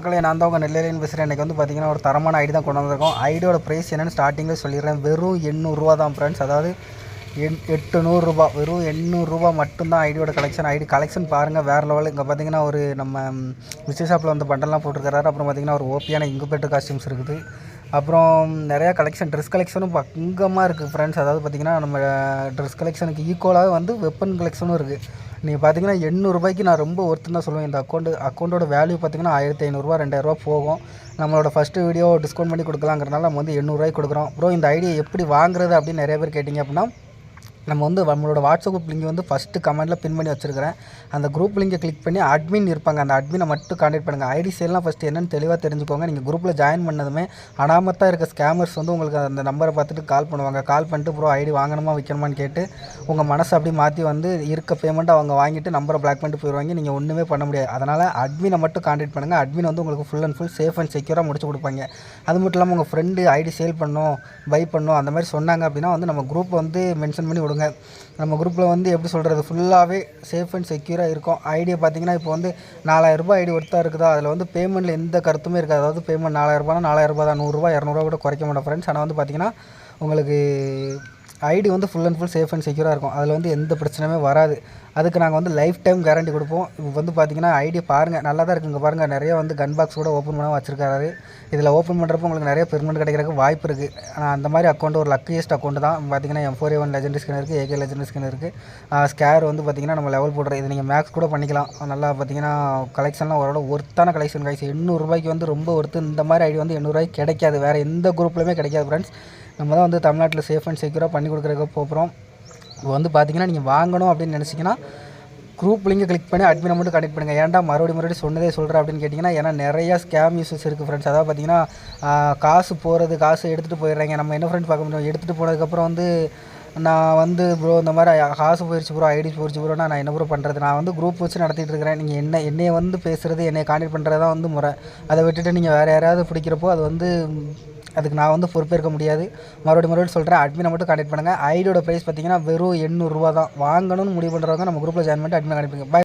மக்களே நான் தான் உங்கள் நெல்லையிலேன்னு பேசுகிறேன் இன்றைக்கி வந்து பார்த்தீங்கன்னா ஒரு தரமான ஐடி தான் கொண்டு வந்திருக்கோம். ஐடியோட ப்ரைஸ் என்னென்னு ஸ்டார்டிங்கில் சொல்லிடுறேன். வெறும் எண்ணூறுரூவா தான் ஃப்ரெண்ட்ஸ் அதாவது எண் எட்டு நூறுரூபா வெறும் எண்ணூறுரூவா மட்டும்தான் ஐடியோட கலெக்ஷன் ஐடி கலெக்ஷன் பாருங்கள் வேறு லெவலில் இங்கே பார்த்தீங்கன்னா ஒரு நம்ம மிஸ்டர் ஷாப்பில் வந்து பண்டல்லாம் போட்டிருக்கிறாரு. அப்புறம் பார்த்திங்கன்னா ஒரு ஓபியான இங்குபேட்டர் காஸ்டியூம்ஸ் இருக்குது. அப்புறம் நிறையா கலெக்ஷன் ட்ரெஸ் கலெக்ஷனும் பங்கமாக இருக்குது ஃப்ரெண்ட்ஸ் அதாவது பார்த்தீங்கன்னா நம்ம ட்ரெஸ் கலெக்ஷனுக்கு ஈக்குவலாக வந்து வெப்பன் கலெக்ஷனும் இருக்குது நீங்கள் பார்த்தீங்கன்னா எண்ணூறுபாய்க்கு நான் ரொம்ப ஒருத்தர் தான் சொல்லுவேன். இந்த அக்கௌண்ட் அக்கௌண்ட்டோட வேல்யூ பார்த்தீங்கன்னா ஆயிரத்தி ஐநூறுரூவா ரெண்டாயிரரூவா போகும். நம்மளோட ஃபஸ்ட்டு வீடியோ டிஸ்கவுண்ட் பண்ணி கொடுக்கலாங்கிறனால நம்ம வந்து எண்ணூறுரூவாய்க்கு கொடுக்குறோம். ப்ரோ இந்த ஐடியா எப்படி வாங்குறது அப்படின்னு நிறைய பேர் கேட்டிங்க அப்படின்னா நம்ம வந்து நம்மளோட வாட்ஸ்அப் குரூப் லிங்க் வந்து ஃபஸ்ட்டு கமெண்ட்டில் பின் பண்ணி வச்சுருக்கிறேன். அந்த குரூப் லிங்கை கிளிக் பண்ணி அட்மின் இருப்பாங்க. அந்த அட்மினை மட்டும் காண்டாக்ட் பண்ணுங்கள் ஐடி சேல்லாம் ஃபஸ்ட்டு என்னென்னு தெளிவாக தெரிஞ்சுக்கோங்க. நீங்கள் குரூப்பில் ஜாயின் பண்ணதுமே அனாமத்தாக இருக்க ஸ்கேமர்ஸ் வந்து உங்களுக்கு அந்த நம்பரை பார்த்துட்டு கால் பண்ணுவாங்க. கால் பண்ணிட்டு ப்ரோ ஐடி வாங்கணுமா விற்கணுமான்னு கேட்டு உங்கள் மனசை அப்படியே மாற்றி வந்து இருக்க பேமெண்ட்டை அவங்க வாங்கிட்டு நம்பரை பிளாக் பண்ணிட்டு போயிடுவாங்க நீங்கள் ஒன்றுமே பண்ண முடியாது. அதனால் அட்மினை மட்டும் காண்டாக்ட் பண்ணுங்கள் அட்மின் வந்து உங்களுக்கு full and full safe and செக்யூராக முடிச்சு கொடுப்பாங்க. அது மட்டும் இல்லாமல் உங்கள் ஃப்ரெண்டு ஐடி சேல் பண்ணும் பை பண்ணணும் அந்த மாதிரி சொன்னாங்க அப்படின்னா வந்து நம்ம குரூப் வந்து மென்ஷன் பண்ணி விடுங்க. நம்ம குரூப்பில் வந்து எப்படி சொல்கிறது ஃபுல்லாகவே சேஃப் அண்ட் செக்யூராக இருக்கும். ஐடியை பார்த்தீங்கன்னா இப்போ வந்து நாலாயிரரூபா ஐடி ஒருத்தா இருக்குதா? அதில் வந்து பேமெண்ட்டில் எந்த கருத்துமே இருக்காது. அதாவது பேமெண்ட் நாலாயிரரூபானா நாலாயிரரூபா தான். நூறுரூவா இரநூறுவா கூட குறைக்க மாட்டோம் ஃப்ரெண்ட்ஸ் ஆனால் வந்து பார்த்தீங்கன்னா உங்களுக்கு ஐடி வந்து full and full safe and செக்யூராக இருக்கும். அதில் வந்து எந்த பிரச்சனையுமே வராது. அதுக்கு நாங்கள் வந்து லைஃப் டைம் கேரண்டி கொடுப்போம். இப்போ வந்து பார்த்தீங்கன்னா ஐடி பாருங்கள் நல்லா தான் இருக்குங்க பாருங்கள் நிறைய வந்து கன் பாக்ஸ் கூட ஓப்பன் பண்ண வச்சிருக்காரு. இதில் ஓப்பன் பண்ணுறப்போ உங்களுக்கு நிறைய பெர்மெண்ட் கிடைக்கிறதுக்கு வாய்ப்பு இருக்குது ஆனால் அந்த மாதிரி அக்கௌண்ட் ஒரு லக்கியஸ்ட் அக்கௌண்ட் தான். பார்த்தீங்கன்னா M four A one legend skin இருக்குது ஏகே லெஜண்ட் ஸ்கின் இருக்குது ஸ்கேர் வந்து பார்த்தீங்கன்னா நம்ம லெவல் போடுற இது நீங்கள் மேக்ஸ் கூட பண்ணிக்கலாம். நல்லா பார்த்தீங்கன்னா கலெக்ஷன்லாம் ஓரளவு ஒர்த்தான கலெக்ஷன் காய்ச்சி எண்ணூறுரூபாய்க்கு வந்து ரொம்ப ஒர்த்து இந்த மாதிரி ஐடி வந்து எண்ணூறுரூவாய்க்கு கிடைக்காது. வேறு எந்த குரூப்லையுமே கிடைக்காது ஃப்ரெண்ட்ஸ் நம்ம தான் வந்து தமிழ்நாட்டில் சேஃப் அண்ட் செக்யூராக பண்ணி கொடுக்குறதுக்கு போகிறோம் இப்போ வந்து பார்த்தீங்கன்னா நீங்கள் வாங்கணும் அப்படின்னு நினச்சிங்கன்னா குரூப் லிங்கை கிளிக் பண்ணி அட்மின் மட்டும் கனெக்ட் பண்ணுங்கள் ஏன்டா மறுபடியும் மறுபடியும் சொன்னதே சொல்கிறேன் அப்படின்னு கேட்டிங்கன்னா ஏன்னா நிறையா ஸ்கேம் யூஸஸ் இருக்குது ஃப்ரெண்ட்ஸ் அதாவது பார்த்தீங்கன்னா காசு போகிறது காசு எடுத்துகிட்டு போயிடுறாங்க. நம்ம என்ன ஃப்ரெண்ட்ஸ் பார்க்க முடியும்? எடுத்துகிட்டு போனதுக்கப்புறம் வந்து நான் வந்து ப்ரோ இந்த மாதிரி காசு போயிடுச்சு ப்ரோ ஐடி போயிடுச்சு ப்ரோனா நான் என்ன ப்ரோ பண்ணுறது நான் வந்து குரூப் வச்சு நடத்திட்டு இருக்கிறேன். நீங்கள் என்ன என்னையை வந்து பேசுகிறது என்னை கான்டெக்ட் பண்ணுறது தான் வந்து முறை. அதை விட்டுட்டு நீங்கள் வேறு யாராவது பிடிக்கிறப்போ அது வந்து அதுக்கு நான் வந்து பொறுப்பேற்க முடியாது. மறுபடியும் மறுபடியும் சொல்கிறேன் அட்மினை மட்டும் கான்டாக்ட் பண்ணுங்கள் ஐடியோட ப்ரைஸ் பார்த்தீங்கன்னா வெறும் எண்ணூறுரூவா தான் வாங்கணும்னு முடிவு பண்ணுறவங்க நம்ம குரூப்பில் ஜாயின் பண்ணிட்டு அட்மின் கான்டாக்ட் பாய்